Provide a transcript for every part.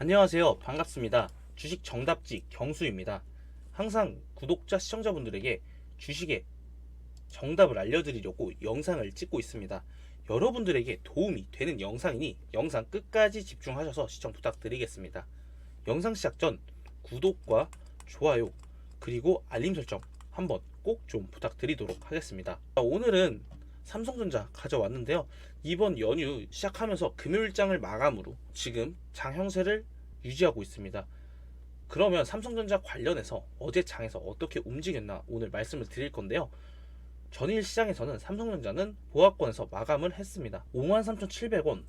안녕하세요. 반갑습니다. 주식 정답지 경수입니다. 항상 구독자 시청자분들에게 주식의 정답을 알려드리려고 영상을 찍고 있습니다. 여러분들에게 도움이 되는 영상이니 영상 끝까지 집중하셔서 시청 부탁드리겠습니다. 영상 시작 전 구독과 좋아요 그리고 알림 설정 한번 꼭 좀 부탁드리도록 하겠습니다. 자, 오늘은 삼성전자 가져왔는데요. 이번 연휴 시작하면서 금요일장을 마감으로 지금 장형세를 유지하고 있습니다. 그러면 삼성전자 관련해서 어제 장에서 어떻게 움직였나 오늘 말씀을 드릴 건데요. 전일 시장에서는 삼성전자는 보합권에서 마감을 했습니다. 53,700원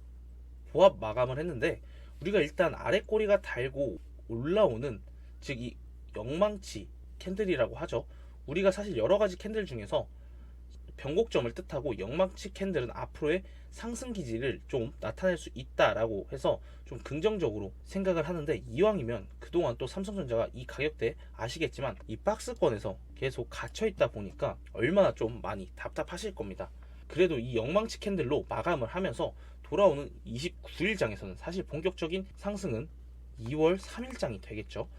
보합 마감을 했는데 우리가 일단 아래 꼬리가 달고 올라오는 즉 이 영망치 캔들이라고 하죠. 우리가 사실 여러 가지 캔들 중에서 변곡점을 뜻하고 영망치 캔들은 앞으로의 상승 기지를 좀 나타낼 수 있다라고 해서 좀 긍정적으로 생각을 하는데 이왕이면 그동안 또 삼성전자가 이 가격대 아시겠지만 이 박스권에서 계속 갇혀 있다 보니까 얼마나 좀 많이 답답하실 겁니다. 그래도 이 영망치 캔들로 마감을 하면서 돌아오는 29일장에서는 사실 본격적인 상승은 2월 3일장이 되겠죠.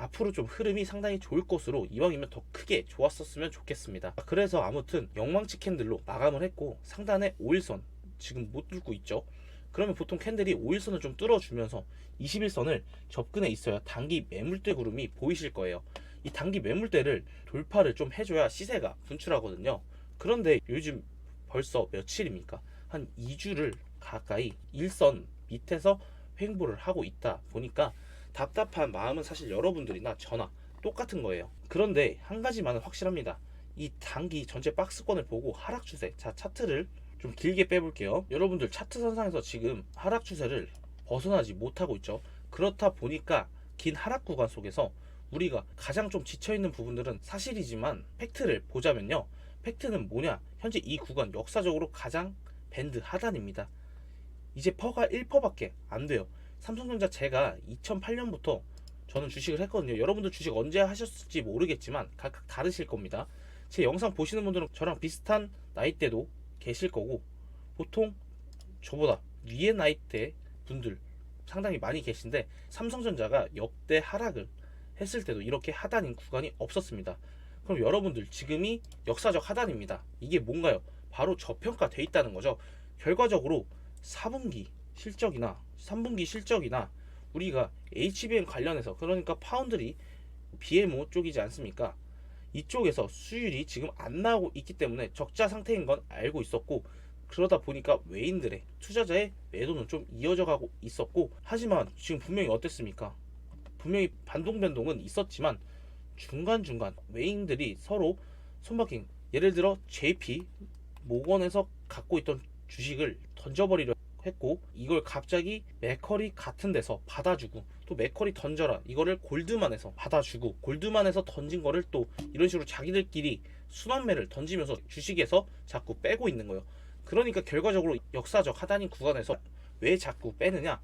앞으로 좀 흐름이 상당히 좋을 것으로 이왕이면 더 크게 좋았었으면 좋겠습니다. 그래서 아무튼 영망치 캔들로 마감을 했고 상단에 5일선 지금 못 뚫고 있죠. 그러면 보통 캔들이 5일선을 좀 뚫어주면서 21선을 접근해 있어야 단기 매물대 구름이 보이실 거예요. 이 단기 매물대를 돌파를 좀 해줘야 시세가 분출하거든요. 그런데 요즘 벌써 며칠입니까? 한 2주를 가까이 일선 밑에서 횡보를 하고 있다 보니까 답답한 마음은 사실 여러분들이나 저나 똑같은 거예요. 그런데 한 가지만은 확실합니다. 이 단기 전체 박스권을 보고 하락 추세, 자 차트를 좀 길게 빼볼게요. 여러분들 차트 선상에서 지금 하락 추세를 벗어나지 못하고 있죠. 그렇다 보니까 긴 하락 구간 속에서 우리가 가장 좀 지쳐있는 부분들은 사실이지만 팩트를 보자면요. 팩트는 뭐냐? 현재 이 구간 역사적으로 가장 밴드 하단입니다. 이제 퍼가 1퍼밖에 안 돼요. 삼성전자 제가 2008년부터 저는 주식을 했거든요. 여러분들 주식 언제 하셨을지 모르겠지만 각각 다르실 겁니다. 제 영상 보시는 분들은 저랑 비슷한 나이대도 계실 거고 보통 저보다 위의 나이대 분들 상당히 많이 계신데 삼성전자가 역대 하락을 했을 때도 이렇게 하단인 구간이 없었습니다. 그럼 여러분들 지금이 역사적 하단입니다. 이게 뭔가요? 바로 저평가돼 있다는 거죠. 결과적으로 4분기 실적이나 3분기 실적이나 우리가 HBM 관련해서 그러니까 파운드리 BMO 쪽이지 않습니까? 이쪽에서 수율이 지금 안 나오고 있기 때문에 적자 상태인 건 알고 있었고 그러다 보니까 외인들의 투자자의 매도는 좀 이어져 가고 있었고 하지만 지금 분명히 어땠습니까? 분명히 반동 변동은 있었지만 중간중간 외인들이 서로 손바뀜 예를 들어 JP 모건에서 갖고 있던 주식을 던져버리려 했고 이걸 갑자기 맥커리 같은 데서 받아주고 또 맥커리 던져라 이거를 골드만에서 받아주고 골드만에서 던진 거를 또 이런 식으로 자기들끼리 순환매를 던지면서 주식에서 자꾸 빼고 있는 거예요. 그러니까 결과적으로 역사적 하단인 구간에서 왜 자꾸 빼느냐?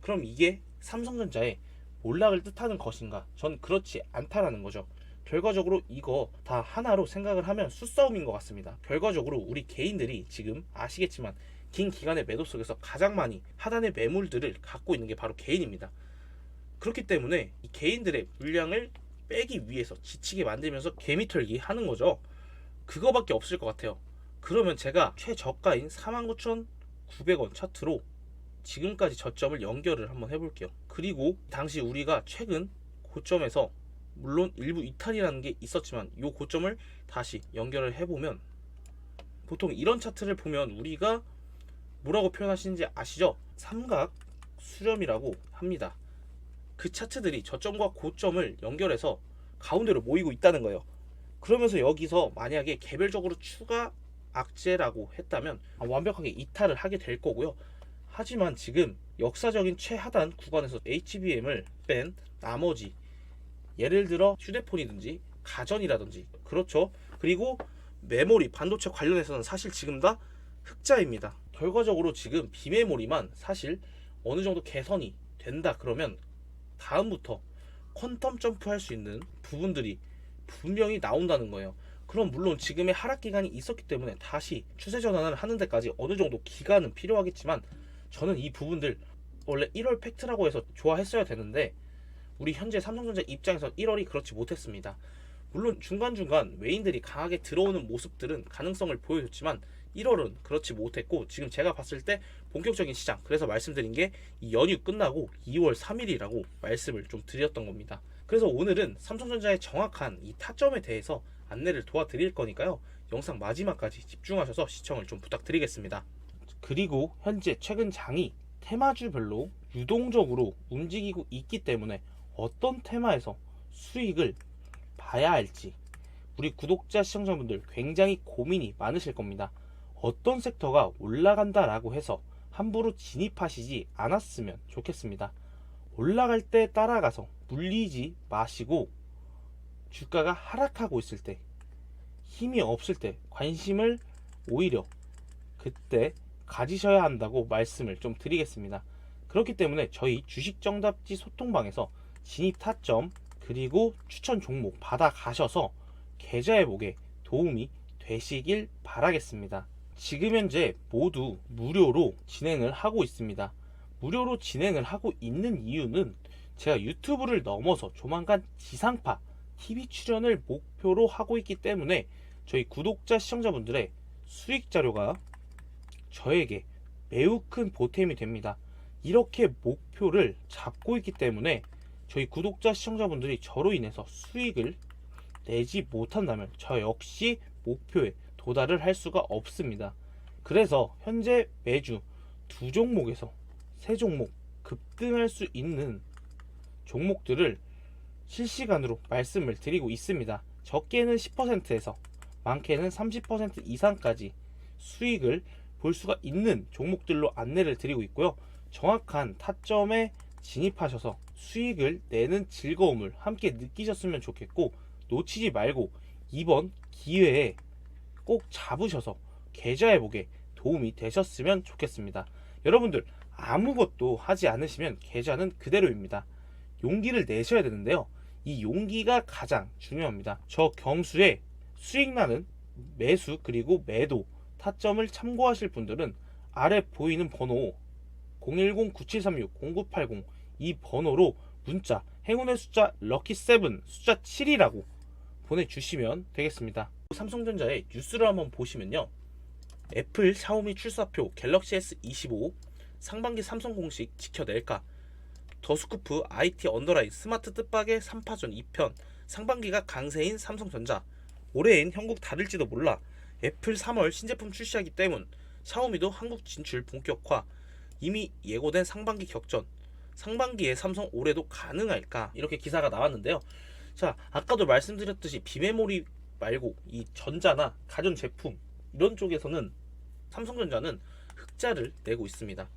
그럼 이게 삼성전자의 몰락을 뜻하는 것인가? 전 그렇지 않다라는 거죠. 결과적으로 이거 다 하나로 생각을 하면 수싸움인 것 같습니다. 결과적으로 우리 개인들이 지금 아시겠지만 긴 기간의 매도 속에서 가장 많이 하단의 매물들을 갖고 있는 게 바로 개인입니다. 그렇기 때문에 이 개인들의 물량을 빼기 위해서 지치게 만들면서 개미털기 하는 거죠. 그거밖에 없을 것 같아요. 그러면 제가 최저가인 49,900원 차트로 지금까지 저점을 연결을 한번 해볼게요. 그리고 당시 우리가 최근 고점에서 물론 일부 이탈이라는 게 있었지만 이 고점을 다시 연결을 해보면 보통 이런 차트를 보면 우리가 뭐라고 표현하시는지 아시죠? 삼각 수렴이라고 합니다. 그 차트들이 저점과 고점을 연결해서 가운데로 모이고 있다는 거예요. 그러면서 여기서 만약에 개별적으로 추가 악재라고 했다면 완벽하게 이탈을 하게 될 거고요. 하지만 지금 역사적인 최하단 구간에서 HBM을 뺀 나머지 예를 들어 휴대폰이든지 가전이라든지 그렇죠. 그리고 메모리 반도체 관련해서는 사실 지금 다 흑자입니다. 결과적으로 지금 비메모리만 사실 어느 정도 개선이 된다 그러면 다음부터 퀀텀 점프할 수 있는 부분들이 분명히 나온다는 거예요. 그럼 물론 지금의 하락 기간이 있었기 때문에 다시 추세 전환을 하는 데까지 어느 정도 기간은 필요하겠지만 저는 이 부분들 원래 1월 팩트라고 해서 좋아했어야 되는데 우리 현재 삼성전자 입장에서 1월이 그렇지 못했습니다. 물론 중간중간 외인들이 강하게 들어오는 모습들은 가능성을 보여줬지만 1월은 그렇지 못했고 지금 제가 봤을 때 본격적인 시장 그래서 말씀드린 게 이 연휴 끝나고 2월 3일이라고 말씀을 좀 드렸던 겁니다. 그래서 오늘은 삼성전자의 정확한 이 타점에 대해서 안내를 도와드릴 거니까요. 영상 마지막까지 집중하셔서 시청을 좀 부탁드리겠습니다. 그리고 현재 최근 장이 테마주별로 유동적으로 움직이고 있기 때문에 어떤 테마에서 수익을 봐야 할지 우리 구독자 시청자분들 굉장히 고민이 많으실 겁니다. 어떤 섹터가 올라간다라고 해서 함부로 진입하시지 않았으면 좋겠습니다. 올라갈 때 따라가서 물리지 마시고 주가가 하락하고 있을 때 힘이 없을 때 관심을 오히려 그때 가지셔야 한다고 말씀을 좀 드리겠습니다. 그렇기 때문에 저희 주식 정답지 소통방에서 진입 타점 그리고 추천 종목 받아 가셔서 계좌 회복에 도움이 되시길 바라겠습니다. 지금 현재 모두 무료로 진행을 하고 있습니다. 무료로 진행을 하고 있는 이유는 제가 유튜브를 넘어서 조만간 지상파 TV 출연을 목표로 하고 있기 때문에 저희 구독자 시청자분들의 수익 자료가 저에게 매우 큰 보탬이 됩니다. 이렇게 목표를 잡고 있기 때문에 저희 구독자 시청자분들이 저로 인해서 수익을 내지 못한다면 저 역시 목표에 도달을 할 수가 없습니다. 그래서 현재 매주 두 종목에서 세 종목 급등할 수 있는 종목들을 실시간으로 말씀을 드리고 있습니다. 적게는 10%에서 많게는 30% 이상까지 수익을 볼 수가 있는 종목들로 안내를 드리고 있고요. 정확한 타점에 진입하셔서 수익을 내는 즐거움을 함께 느끼셨으면 좋겠고 놓치지 말고 이번 기회에 꼭 잡으셔서 계좌 회복에 도움이 되셨으면 좋겠습니다. 여러분들 아무것도 하지 않으시면 계좌는 그대로입니다. 용기를 내셔야 되는데요. 이 용기가 가장 중요합니다. 저 경수에 수익 나는 매수 그리고 매도 타점을 참고하실 분들은 아래 보이는 번호 010-9736-0980 이 번호로 문자 행운의 숫자 럭키7 숫자 7이라고 보내주시면 되겠습니다. 삼성전자의 뉴스를 한번 보시면요. 애플, 샤오미 출사표, 갤럭시 S25 상반기 삼성 공식 지켜낼까? 더스쿠프, IT 언더라인, 스마트 뜻박의 3파전 2편 상반기가 강세인 삼성전자. 올해엔 형국 다를지도 몰라. 애플 3월 신제품 출시하기 때문 샤오미도 한국 진출 본격화. 이미 예고된 상반기 격전. 상반기에 삼성 올해도 가능할까? 이렇게 기사가 나왔는데요. 자 아까도 말씀드렸듯이 비메모리 말고 이 전자나 가전 제품 이런 쪽에서는 삼성전자는 흑자를 내고 있습니다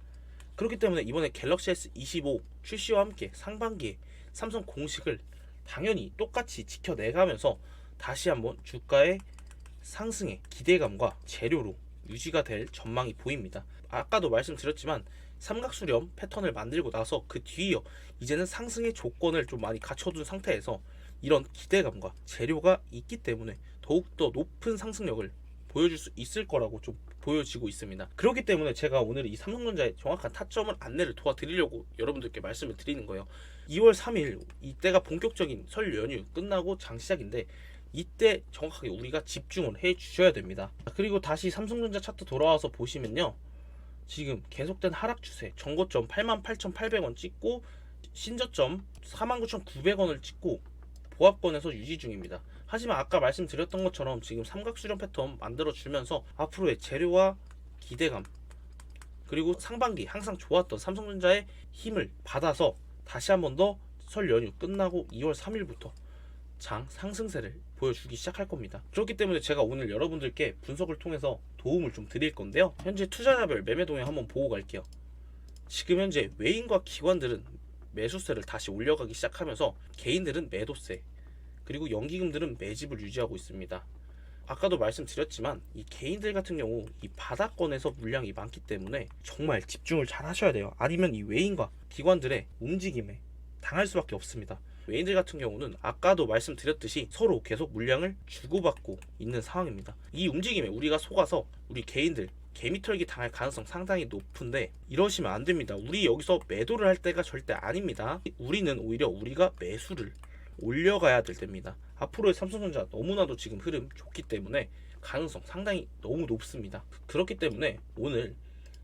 그렇기 때문에 이번에 갤럭시 S25 출시와 함께 상반기에 삼성 공식을 당연히 똑같이 지켜내가면서 다시 한번 주가의 상승의 기대감과 재료로 유지가 될 전망이 보입니다. 아까도 말씀드렸지만 삼각수렴 패턴을 만들고 나서 그 뒤이어 이제는 상승의 조건을 좀 많이 갖춰둔 상태에서 이런 기대감과 재료가 있기 때문에 더욱더 높은 상승력을 보여줄 수 있을 거라고 좀 보여지고 있습니다. 그렇기 때문에 제가 오늘 이 삼성전자의 정확한 타점을 안내를 도와드리려고 여러분들께 말씀을 드리는 거예요. 2월 3일 이때가 본격적인 설 연휴 끝나고 장 시작인데 이때 정확하게 우리가 집중을 해 주셔야 됩니다. 그리고 다시 삼성전자 차트 돌아와서 보시면요. 지금 계속된 하락 추세, 정고점 88,800원 찍고 신저점 49,900원을 찍고 보합권에서 유지 중입니다. 하지만 아까 말씀드렸던 것처럼 지금 삼각 수렴 패턴 만들어 주면서 앞으로의 재료와 기대감 그리고 상반기 항상 좋았던 삼성전자의 힘을 받아서 다시 한 번 더 설 연휴 끝나고 2월 3일부터 장 상승세를 보여주기 시작할 겁니다. 그렇기 때문에 제가 오늘 여러분들께 분석을 통해서 도움을 좀 드릴 건데요. 현재 투자자별 매매 동향 한번 보고 갈게요. 지금 현재 외인과 기관들은 매수세를 다시 올려가기 시작하면서 개인들은 매도세 그리고 연기금들은 매집을 유지하고 있습니다. 아까도 말씀드렸지만 이 개인들 같은 경우 이 바닥권에서 물량이 많기 때문에 정말 집중을 잘 하셔야 돼요. 아니면 이 외인과 기관들의 움직임에 당할 수밖에 없습니다. 외인들 같은 경우는 아까도 말씀드렸듯이 서로 계속 물량을 주고받고 있는 상황입니다. 이 움직임에 우리가 속아서 우리 개인들 개미털기 당할 가능성 상당히 높은데 이러시면 안 됩니다. 우리 여기서 매도를 할 때가 절대 아닙니다. 우리는 오히려 우리가 매수를 올려가야 될 때입니다. 앞으로의 삼성전자 너무나도 지금 흐름 좋기 때문에 가능성 상당히 너무 높습니다. 그렇기 때문에 오늘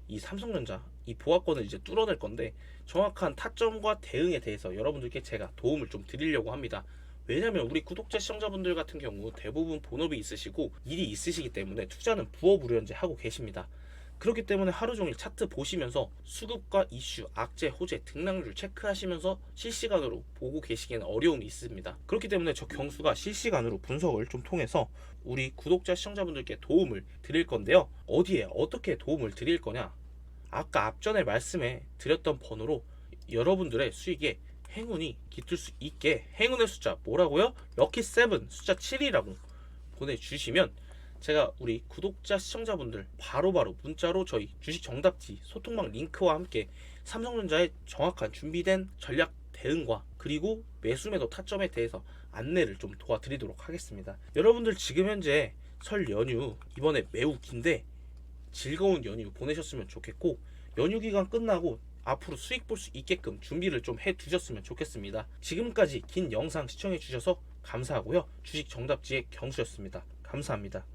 이 삼성전자 이 보합권을 이제 뚫어낼 건데 정확한 타점과 대응에 대해서 여러분들께 제가 도움을 좀 드리려고 합니다. 왜냐면 우리 구독자 시청자분들 같은 경우 대부분 본업이 있으시고 일이 있으시기 때문에 투자는 부업으로 현재 하고 계십니다. 그렇기 때문에 하루 종일 차트 보시면서 수급과 이슈, 악재, 호재, 등락률 체크하시면서 실시간으로 보고 계시기에는 어려움이 있습니다. 그렇기 때문에 저 경수가 실시간으로 분석을 좀 통해서 우리 구독자 시청자분들께 도움을 드릴 건데요. 어디에 어떻게 도움을 드릴 거냐? 아까 앞전에 말씀해 드렸던 번호로 여러분들의 수익에 행운이 깃들 수 있게 행운의 숫자 뭐라고요? 럭키 세븐 숫자 7이라고 보내주시면 제가 우리 구독자 시청자분들 바로바로 문자로 저희 주식 정답지 소통방 링크와 함께 삼성전자의 정확한 준비된 전략 대응과 그리고 매수 매도 타점에 대해서 안내를 좀 도와드리도록 하겠습니다. 여러분들 지금 현재 설 연휴 이번에 매우 긴데 즐거운 연휴 보내셨으면 좋겠고 연휴 기간 끝나고 앞으로 수익 볼 수 있게끔 준비를 좀 해 두셨으면 좋겠습니다. 지금까지 긴 영상 시청해 주셔서 감사하고요. 주식 정답지의 경수였습니다. 감사합니다.